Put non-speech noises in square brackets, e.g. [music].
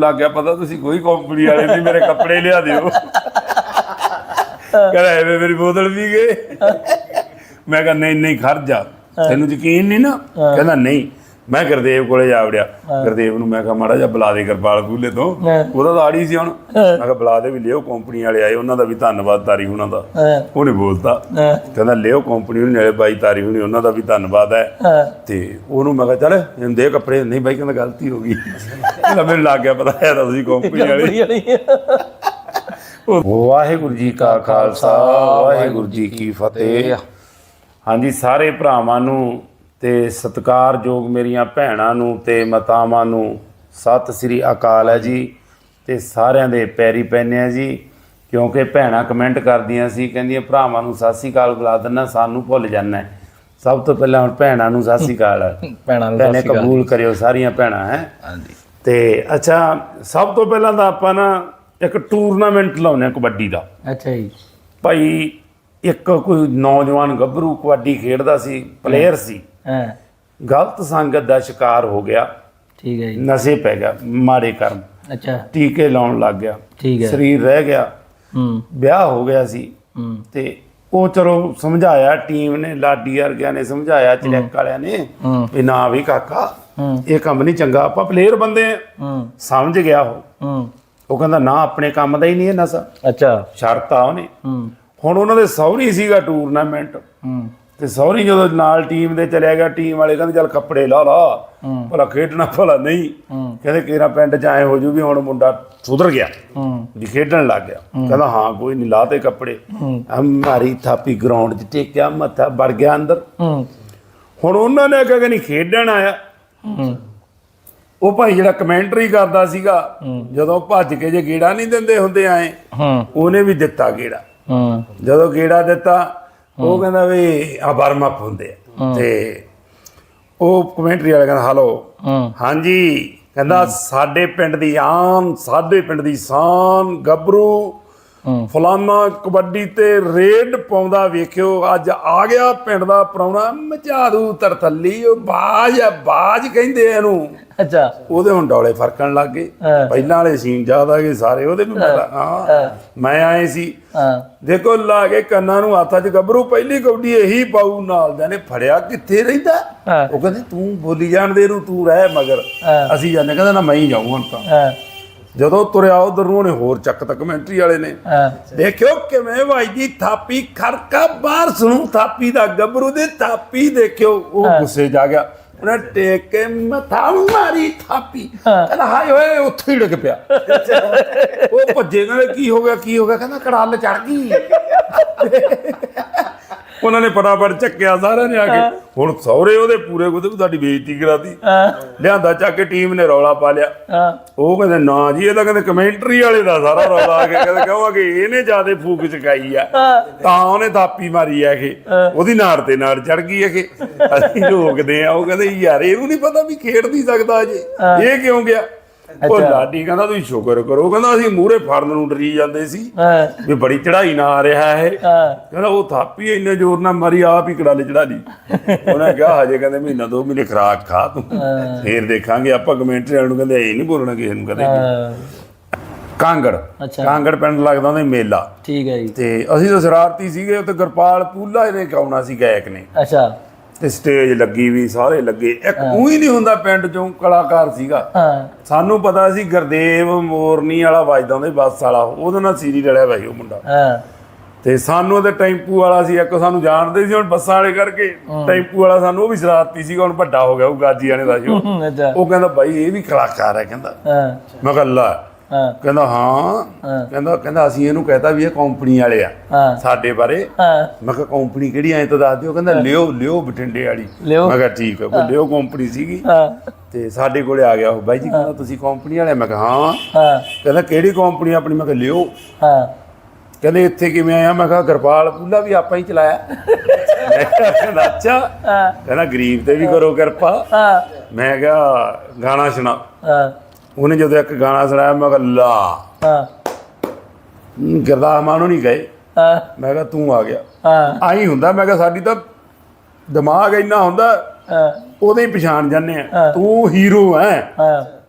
ਲੱਗ ਗਿਆ ਪਤਾ ਤੁਸੀਂ ਕੋਈ ਕੰਪਨੀ ਵਾਲੇ ਨਹੀਂ ਮੇਰੇ ਕੱਪੜੇ ਲਿਆ ਦਿਓ। ਕਹਿੰਦਾ ਐਵੇਂ ਮੇਰੀ ਬੋਤਲ ਵੀ ਗਏ। ਮੈਂ ਕਿਹਾ ਨਹੀਂ ਨਹੀਂ ਖਰਜਾ ਤੈਨੂੰ ਯਕੀਨ ਨਹੀਂ ਨਾ? ਕਹਿੰਦਾ ਨਹੀਂ। ਮੈਂ ਗੁਰਦੇਵ ਕੋਲੇ ਜਾ ਵੜਿਆ। ਗੁਰਦੇਵ ਨੂੰ ਮੈਂ ਕਿਹਾ ਮਾੜਾ ਜਿਹਾ ਬੁਲਾ ਦੇ ਕਿਰਪਾਲ ਖੂਲੇ ਤੋਂ। ਉਹਦਾ ਤਾਂ ਆੜੀ ਸੀ ਹੁਣ। ਮੈਂ ਕਿਹਾ ਬੁਲਾ ਦੇ ਵੀ ਲਿਓ ਕੰਪਨੀ ਵਾਲੇ ਆਏ ਉਹਨਾਂ ਦਾ ਵੀ ਧੰਨਵਾਦ ਤਾਰੀ ਉਹਨਾਂ ਦਾ। ਹਾਂ। ਉਹਨੇ ਬੋਲਤਾ। ਕਹਿੰਦਾ ਲਿਓ ਕੰਪਨੀ ਨੂੰ ਨਾਲੇ ਬਾਈ ਤਾਰੀ ਹੁਣੀ ਉਹਨਾਂ ਦਾ ਵੀ ਧੰਨਵਾਦ ਹੈ। ਤੇ ਉਹਨੂੰ ਮੈਂ ਕਿਹਾ ਚੱਲ ਇਹਨੂੰ ਦੇ ਕੱਪੜੇ। ਨਹੀਂ ਬਾਈ ਕਹਿੰਦਾ ਗਲਤੀ ਹੋ ਗਈ। ਕਹਿੰਦਾ ਮੈਨੂੰ ਲੱਗ ਗਿਆ ਪਤਾ ਹੈ ਤੁਸੀਂ ਕੰਪਨੀ ਵਾਲੀ। ਵਾਹਿਗੁਰੂ ਜੀ ਕਾ ਖਾਲਸਾ ਵਾਹਿਗੁਰੂ ਜੀ ਕੀ ਫਤਿਹ। ਹਾਂਜੀ ਸਾਰੇ ਭਰਾਵਾਂ ਨੂੰ ਤੇ ਸਤਿਕਾਰਯੋਗ ਮੇਰੀਆਂ ਭੈਣਾਂ ਨੂੰ ਤੇ ਮਾਤਾਵਾਂ ਨੂੰ ਸਤਿ ਸ੍ਰੀ ਅਕਾਲ ਹੈ ਜੀ ਤੇ ਸਾਰਿਆਂ ਦੇ ਪੈਰੀ ਪੈਨੇ ਆ ਜੀ ਕਿਉਂਕਿ ਭੈਣਾਂ ਕਮੈਂਟ ਕਰਦੀਆਂ ਸੀ ਕਹਿੰਦੀਆਂ ਭਰਾਵਾਂ ਨੂੰ ਸਤਿ ਸ੍ਰੀ ਅਕਾਲ ਬੁਲਾ ਦਿੰਨਾ ਸਾਨੂੰ ਭੁੱਲ ਜਾਂਦਾ ਸਭ ਤੋਂ ਪਹਿਲਾਂ ਹੁਣ ਭੈਣਾਂ ਨੂੰ ਸਤਿ ਸ੍ਰੀ ਅਕਾਲ [laughs] ਭੈਣਾਂ ਨੂੰ ਭੈਣੇ ਕਬੂਲ ਕਰਿਓ ਸਾਰੀਆਂ ਭੈਣਾਂ ਹੈ। ਹਾਂਜੀ। ਤੇ ਅੱਛਾ ਸਭ ਤੋਂ ਪਹਿਲਾਂ ਤਾਂ ਆਪਾਂ ਨਾ ਇੱਕ ਟੂਰਨਾਮੈਂਟ ਲਾਉਂਦੇ ਹਾਂ ਕਬੱਡੀ ਦਾ। ਅੱਛਾ ਜੀ। ਭਾਈ ਇੱਕ ਕੋਈ ਨੌਜਵਾਨ ਗੱਭਰੂ ਕਬੱਡੀ ਖੇਡਦਾ ਸੀ ਪਲੇਅਰ ਸੀ। ਹਾਂ। ਗਲਤ ਸੰਗਤ ਦਾ ਸ਼ਿਕਾਰ ਹੋ ਗਿਆ। ਠੀਕ ਹੈ ਜੀ। ਨਸ਼ੇ ਪੈ ਗਿਆ ਮਾੜੇ ਕਰਮ। ਅੱਛਾ। ਟੀਕੇ ਲਾਉਣ ਲੱਗ ਗਿਆ। ਠੀਕ ਹੈ। ਸਰੀਰ ਰਹਿ ਗਿਆ। ਹੂੰ। ਵਿਆਹ ਹੋ ਗਿਆ ਸੀ। ਹੂੰ। ਤੇ ਉਹ ਚਲੋ ਸਮਝਾਇਆ ਟੀਮ ਨੇ ਲਾਡੀ ਵਰਗਿਆਂ ਨੇ ਸਮਝਾਇਆ ਚਲੈਕ ਵਾਲਿਆਂ ਨੇ ਵੀ ਨਾ ਵੀ ਕਾਕਾ ਇਹ ਕੰਮ ਨਹੀਂ ਚੰਗਾ ਆਪਾਂ ਪਲੇਅਰ ਬੰਦੇ ਆ। ਹੂੰ। ਸਮਝ ਗਿਆ ਉਹ। ਉਹ ਕਹਿੰਦਾ ਨਾ ਆਪਣੇ ਕੰਮ ਦਾ ਹੀ ਨਹੀਂ ਇਹ ਨਸ਼ਾ। ਅੱਛਾ। ਸ਼ਰਤ ਆ ਉਹਨੇ। ਹੁਣ ਉਹਨਾਂ ਦੇ ਸੌਰੀ ਸੀਗਾ ਟੂਰਨਾਮੈਂਟ ਹੂੰ। ਤੇ ਸੌਰੀ ਜਦੋਂ ਨਾਲ ਟੀਮ ਦੇ ਚਲਿਆ ਗਿਆ ਟੀਮ ਵਾਲੇ ਕਹਿੰਦੇ ਚੱਲ ਕੱਪੜੇ ਲਾ ਲਾ। ਭਲਾ ਖੇਡਣਾ ਭਲਾ ਨਹੀਂ। ਕਹਿੰਦੇ ਕਿਹੜਾ ਪਿੰਡ ਚ ਆਏ ਹੋ ਜੂ ਵੀ ਹੁਣ ਮੁੰਡਾ ਸੁਧਰ ਗਿਆ ਵੀ ਖੇਡਣ ਲੱਗ ਗਿਆ। ਕਹਿੰਦਾ ਹਾਂ ਕੋਈ ਨਹੀਂ ਲਾਤੇ ਕੱਪੜੇ। ਹਮਾਰੀ ਥਾਪੀ ਗਰਾਊਂਡ 'ਚ ਟੇਕਿਆ ਮੱਥਾ ਵੜ ਗਿਆ ਅੰਦਰ। ਹੁਣ ਉਹਨਾਂ ਨੇ ਕਿਹਾ ਕਿ ਨਹੀਂ ਖੇਡਣ ਆਇਆ। ਉਹ ਭਾਈ ਜਿਹੜਾ ਕਮੈਂਟਰੀ ਕਰਦਾ ਸੀਗਾ ਜਦੋਂ ਭੱਜ ਕੇ ਜੇ ਗੇੜਾ ਨਹੀਂ ਦਿੰਦੇ ਹੁੰਦੇ ਆਏ ਉਹਨੇ ਵੀ ਦਿੱਤਾ ਗੇੜਾ। ਜਦੋਂ ਗੇੜਾ ਦਿੱਤਾ ਉਹ ਕਹਿੰਦਾ ਵੀ ਆ ਵਾਰਮ ਅਪ ਹੁੰਦੇ ਆ। ਤੇ ਉਹ ਕਮੈਂਟਰੀ ਵਾਲਾ ਕਹਿੰਦਾ ਹਲੋ ਹਾਂਜੀ ਕਹਿੰਦਾ ਸਾਡੇ ਪਿੰਡ ਦੀ ਆਮ ਸਾਡੇ ਪਿੰਡ ਦੀ ਸ਼ਾਨ ਗੱਭਰੂ ਫਲਾਨਾ ਕਬੱਡੀ ਤੇ ਰੇਡ ਪਾਉਂਦਾ ਵੇਖਿਓ ਅੱਜ ਆ ਗਿਆ ਪਿੰਡ ਦਾ ਪ੍ਰਾਹੁਣਾ ਮਝਾਰੂ ਤਰਥੱਲੀ ਉਹ ਬਾਜ ਆ ਬਾਜ ਕਹਿੰਦੇ ਇਹਨੂੰ। ਅੱਛਾ। ਉਹਦੇ ਹੁਣ ਡੌਲੇ ਫਰਕਣ ਲੱਗ ਗਏ। ਪਹਿਲਾਂ ਵਾਲੇ ਸੀਨ ਜ਼ਿਆਦਾ ਗਏ ਸਾਰੇ ਉਹਦੇ ਵੀ ਪਤਾ ਹਾਂ। ਮੈਂ ਆਏ ਸੀ। ਹਾਂ। ਦੇਖੋ ਲਾ ਕੇ ਕੰਨਾਂ ਨੂੰ ਹੱਥਾਂ 'ਚ ਗੱਭਰੂ ਪਹਿਲੀ ਕਬੱਡੀ ਇਹੀ ਪਾਉ ਨਾਲ ਦੇ ਨੇ ਫੜਿਆ ਕਿੱਥੇ ਰਹਿੰਦਾ? ਉਹ ਕਹਿੰਦੇ ਤੂੰ ਬੋਲੀ ਜਾਣ ਦੇ ਨੂੰ ਤੂੰ ਰਹਿ ਮਗਰ। ਅਸੀਂ ਜਾਂਦੇ ਕਹਿੰਦਾ ਨਾ ਮੈਂ ਹੀ ਜਾਊਂ ਹੁਣ ਤਾਂ। ਹਾਂ। ਜਦੋਂ ਤੁਰਿਆ ਉਧਰ ਨੂੰ ਉਹਨੇ ਹੋਰ ਚੱਕ ਤਾ ਕਮੈਂਟਰੀ ਵਾਲੇ ਨੇ। ਦੇਖਿਓ ਕਿਵੇਂ ਭਾਈ ਦੀ ਥਾਪੀ ਖੜਕਾ ਬਾਹਰ ਸੁਣੂ ਥਾਪੀ ਦਾ ਗੱਭਰੂ ਦੇ ਥਾਪੀ ਦੇਖਿਓ। ਉਹ ਗੁੱਸੇ ਜਾ ਗਿਆ। ਉਹਨੇ ਟੇਕ ਕੇ ਮਥਾ ਮਾਰੀ ਥਾਪੀ। ਕਹਿੰਦਾ ਹਾਏ ਓਏ ਉੱਥੇ ਹੀ ਡਿੱਗ ਪਿਆ। ਉਹ ਭੱਜੇ ਕਹਿੰਦੇ ਕੀ ਹੋ ਗਿਆ ਕੀ ਹੋ ਗਿਆ? ਕਹਿੰਦਾ ਕੜਾਲ ਚੜ ਗਈ। ਉਹਨਾਂ ਨੇ ਫਟਾਫਟ ਚੱਕਿਆ ਸਾਰਿਆਂ ਨੇ ਆ ਕੇ। ਹੁਣ ਸਹੁਰੇ ਉਹਦੇ ਪੂਰੇ ਉਹਦੇ ਤੁਹਾਡੀ ਬੇਇੱਜ਼ਤੀ ਕਰਾਤੀ। ਲਿਆਂਦਾ ਚੱਕ ਕੇ ਟੀਮ ਨੇ ਰੌਲਾ ਪਾ ਲਿਆ। ਉਹ ਕਹਿੰਦੇ ਨਾ ਜੀ ਇਹ ਤਾਂ ਕਹਿੰਦੇ ਕਮੈਂਟਰੀ ਵਾਲੇ ਦਾ ਸਾਰਾ ਰੌਲਾ ਆ ਕੇ ਕਹਿੰਦੇ ਕਹੋਗੇ ਇਹਨੇ ਜਿਆਦੇ ਫੂਕ ਚਕਾਈ ਆ? ਤਾਂ ਉਹਨੇ ਥਾਪੀ ਮਾਰੀ ਆ ਕਿ ਉਹਦੀ ਨਾੜ ਤੇ ਨਾੜ ਚੜ ਗਈ ਆ ਕਿ ਅਸੀਂ ਰੋਕਦੇ ਆ। ਉਹ ਕਹਿੰਦੇ ਯਾਰ ਇਹਨੂੰ ਨਹੀਂ ਪਤਾ ਵੀ ਖੇਡ ਨਹੀਂ ਸਕਦਾ ਅਜੇ। ਇਹ ਕਿਉਂ ਗਿਆ? ਉਹ ਲਾਡੀ ਕਹਿੰਦਾ ਤੁਸੀਂ ਸ਼ੁਕਰ ਕਰੋ। ਕਹਿੰਦਾ ਅਸੀਂ ਮੂਹਰੇ ਫੜਨ ਨੂੰ ਡਰੀ ਜਾਂਦੇ ਸੀ ਵੀ ਬੜੀ ਚੜਾਈ ਨਾ ਆ ਰਿਹਾ ਹੈ। ਕਹਿੰਦਾ ਉਹ ਥਾਪੀ ਇੰਨੇ ਜ਼ੋਰ ਨਾਲ ਮਾਰੀ ਆਪ ਹੀ ਕੜਾਲੇ ਚੜਾ ਲਈ ਉਹਨੇ ਕਿਹਾ ਹਜੇ ਕਹਿੰਦੇ ਮਹੀਨਾ ਦੋ ਮਹੀਨੇ ਖਰਾਕ ਖਾ ਤੂੰ। ਫੇਰ ਦੇਖਾਂਗੇ ਆਪਾਂ ਕਮੈਂਟਰੀ ਵਾਲ ਨੂੰ ਕਹਿੰਦੇ ਇਹ ਨਹੀਂ ਬੋਲਣਾ ਕਿਸੇ ਨੂੰ ਕਦੇ ਕਾਂਗੜ। ਕਾਂਗੜ ਪਿੰਡ ਲੱਗਦਾ ਉਹਦਾ ਮੇਲਾ। ਠੀਕ ਹੈ ਜੀ। ਤੇ ਅਸੀਂ ਤਾਂ ਸ਼ਰਾਰਤੀ ਸੀਗੇ ਉੱਤੇ ਗੁਰਪਾਲ ਪੂਲਾ ਇਹਨੇ ਕਾਉਣਾ ਸੀ ਗਾਇਕ ਨੇ। ਅੱਛਾ। ਤੇ ਸਟੇਜ ਲੱਗੀ ਵੀ ਸਾਰੇ ਲੱਗੇ। ਇੱਕ ਉਹੀ ਨਹੀਂ ਹੁੰਦਾ ਪਿੰਡ ਚੋਂ ਕਲਾਕਾਰ ਸੀਗਾ। ਹਾਂ। ਸਾਨੂੰ ਪਤਾ ਸੀ ਗੁਰਦੇਵ ਮੋਰਨੀ ਵਾਲਾ ਵੱਜਦਾ ਹੁੰਦਾ ਸੀ ਬੱਸ ਵਾਲਾ। ਉਹਦੇ ਨਾਲ ਸੀਰੀ ਰਲਿਆ ਭਾਈ ਉਹ ਮੁੰਡਾ। ਹਾਂ। ਤੇ ਸਾਨੂੰ ਉਹਦੇ ਟੈਂਪੂ ਵਾਲਾ ਸੀ ਇੱਕ ਸਾਨੂੰ ਜਾਣਦੇ ਸੀ ਹੁਣ ਬੱਸਾਂ ਵਾਲੇ ਕਰਕੇ। ਟੈਂਪੂ ਵਾਲਾ ਸਾਨੂੰ ਉਹ ਵੀ ਸ਼ਰਾਰਤੀ ਸੀਗਾ ਹੁਣ ਵੱਡਾ ਹੋ ਗਿਆ ਉਹ ਗਾਜੀ ਵਾਲੇ ਦਾ ਸੀ ਉਹ। ਹੂੰ, ਅੱਛਾ। ਉਹ ਕਹਿੰਦਾ ਬਾਈ ਇਹ ਵੀ ਕਲਾਕਾਰ ਹੈ ਕਹਿੰਦਾ। ਹਾਂ। ਮੈਂ ਕਿਹਾ ਹਾਂ। ਕਹਿੰਦਾ ਹਾਂ। ਕਹਿੰਦਾ ਕਹਿੰਦਾ ਅਸੀਂ ਇਹਨੂੰ ਕਹਤਾ ਵੀ ਇਹ ਕੰਪਨੀ ਵਾਲੇ ਆ ਸਾਡੇ ਬਾਰੇ। ਮੈਂ ਕਿਹਾ ਕੰਪਨੀ ਕਿਹੜੀ ਐ ਤਾਂ ਦੱਸ ਦਿਓ। ਕਹਿੰਦਾ ਲਿਓ ਲਿਓ ਬਠਿੰਡੇ ਵਾਲੀ। ਮੈਂ ਕਿਹਾ ਠੀਕ ਹੈ। ਉਹ ਲਿਓ ਕੰਪਨੀ ਸੀਗੀ। ਤੇ ਸਾਡੇ ਕੋਲੇ ਆ ਗਿਆ ਉਹ। ਬਾਈ ਜੀ ਕਹਿੰਦਾ ਤੁਸੀਂ ਕੰਪਨੀ ਵਾਲੇ? ਮੈਂ ਕਿਹਾ ਹਾਂ। ਕਹਿੰਦਾ ਕਿਹੜੀ ਕੰਪਨੀ ਆਪਣੀ? ਮੈਂ ਕਿਹਾ ਲਿਓ। ਹਾਂ। ਕਹਿੰਦੇ ਇੱਥੇ ਕਿਵੇਂ ਆਇਆ? ਮੈਂ ਕਿਹਾ ਕਿਰਪਾਲ ਪੂਲਾ ਵੀ ਆਪਾਂ ਹੀ ਚਲਾਇਆ। ਕਹਿੰਦਾ ਅੱਛਾ। ਕਹਿੰਦਾ ਗਰੀਬ ਤੇ ਵੀ ਕਰੋ ਕਿਰਪਾ। ਮੈਂ ਕਿਹਾ ਗਾਣਾ ਸੁਣਾ। ਹਾਂ। ਉਹਨੇ ਜਦੋਂ ਇੱਕ ਗਾਣਾ ਸੁਣਾਇਆ ਮੈਂ ਕਿਹਾ ਲਾ। ਹਾਂ। ਗਰਦਾਸ ਮਾਨੋ ਨਹੀਂ ਗਏ ਹਾਂ। ਮੈਂ ਕਿਹਾ ਤੂੰ ਆ ਗਿਆ। ਹਾਂ। ਆਈ ਹੁੰਦਾ ਮੈਂ ਕਿਹਾ ਸਾਡੀ ਤਾਂ ਦਿਮਾਗ ਇੰਨਾ ਹੁੰਦਾ ਹਾਂ। ਉਹਦੇ ਹੀ ਪਛਾਣ ਜਾਂਦੇ ਆ। ਤੂੰ ਹੀਰੋ ਹੈ ਹਾਂ।